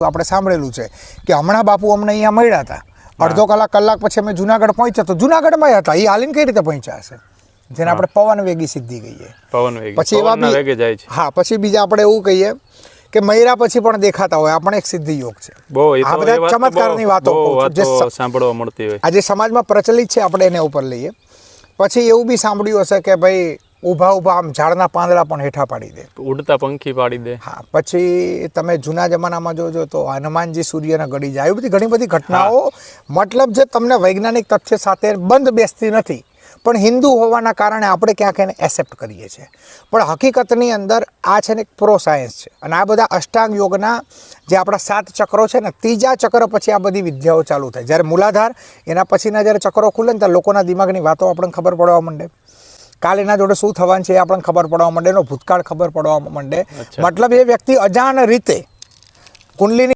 આપણે સાંભળેલું છે કે હમણાં બાપુ અમને અહીંયા મળ્યા હતા. અડધો કલાક કલાક પછી અમે જુનાગઢ પહોંચ્યા તો જુનાગઢમાં હતા. એ હાલીને કઈ રીતે પહોંચ્યા હશે? જેને આપણે પવન વેગી સિદ્ધિ કહીએ. પવન વેગ. પછી એવા જાય છે. હા પછી બીજા આપણે એવું કહીએ કે મયરા પછી પણ દેખાતા હોય. આપણે પણ એક સિદ્ધિ યોગ છે. આ બધા ચમત્કારની વાતો. જે સાંભળવા મળતી હોય. આજે સમાજમાં પ્રચલિત છે આપણે એને ઉપર લઈએ. પછી એવું બી સાંભળ્યું હશે કે ભાઈ ઊભા ઊભા આમ ઝાડના પાંદડા પણ હેઠા પાડી દે. ઉડતા પંખી પાડી દે. હા પછી તમે જૂના જમાનામાં જોજો તો હનુમાનજી સૂર્યના ગળી જાય. આવી બધી ઘણી બધી ઘટનાઓ મતલબ જે તમને વૈજ્ઞાનિક તથ્ય સાથે બંધ બેસતી નથી પણ હિન્દુ હોવાના કારણે આપણે ક્યાંક એને એસેપ્ટ કરીએ છીએ. પણ હકીકતની અંદર આ છે ને એક પ્રો સાયન્સ છે. અને આ બધા અષ્ટાંગ યોગના જે આપણા સાત ચક્રો છે ને ત્રીજા ચક્ર પછી આ બધી વિદ્યાઓ ચાલુ થાય. જ્યારે મૂલાધાર એના પછીના જ્યારે ચક્રો ખુલે ને ત્યારે લોકોના દિમાગની વાતો આપણને ખબર પડવા માંડે. કાલ એના જોડે શું થવાનું છે એ આપણને ખબર પડવા માંડે એનો ભૂતકાળ ખબર પડવા માંડે. મતલબ એ વ્યક્તિ અજાણ રીતે કુંડલીની